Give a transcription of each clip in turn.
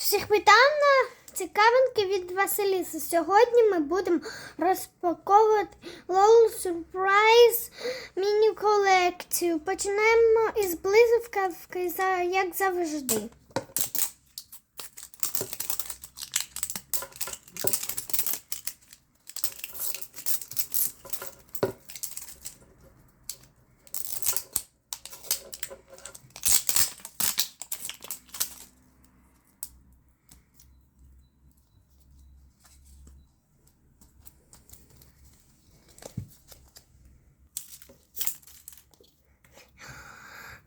Всіх вітаю на цікавинки від Василіси. Сьогодні ми будемо розпаковувати LOL Surprise міні-колекцію. Починаємо із блискавки, як завжди.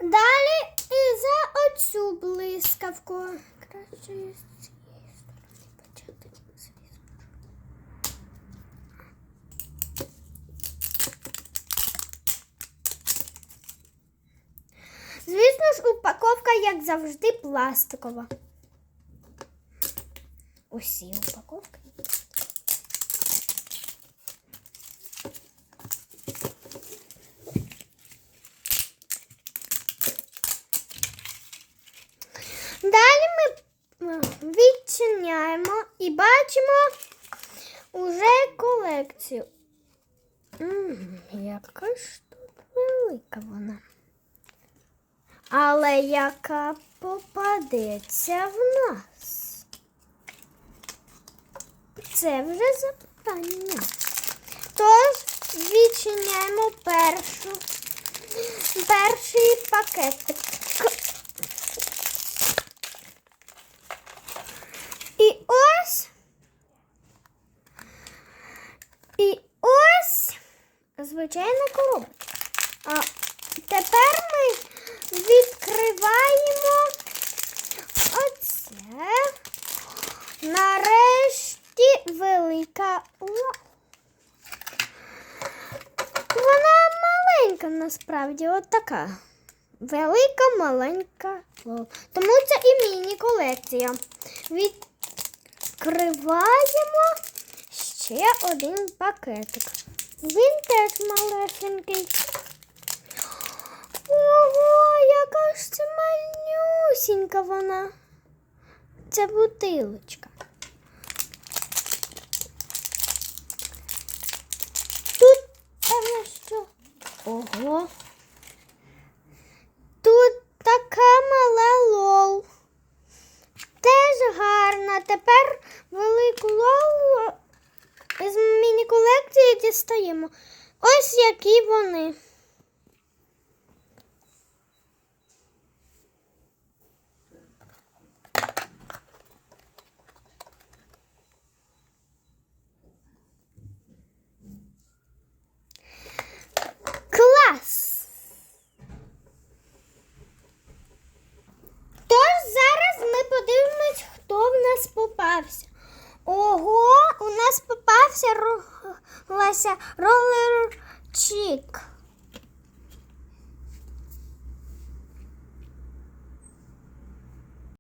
Далі і за оцю блискавку. Краще з цієї сторони почати. звісно. Звісно ж, упаковка, як завжди, пластикова. Усі упаковки. Далі ми е, відчиняємо і бачимо уже колекцію. Яка ж тут велика вона. Але яка попадеться в нас? Це вже запитання. Тож відчиняємо першу, перший пакетик. І ось. І ось звичайна коробочка. А тепер ми відкриваємо оце. Нарешті велика. Вона маленька насправді, от така. Велика, маленька. Тому це і міні-колекція. Відкриваємо ще один пакетик. Він теж малесенький. Ого, яка ж це малюсінька вона. Це бутилочка. Тут певно що. Ого. Тут така мала лол. Теж гарна. Тепер велику лол з міні-колекції дістаємо. Ось які вони. Клас! Тож зараз ми подивимось, хто в нас попався. Ого, у нас попався рухлася Лася ролер Чік.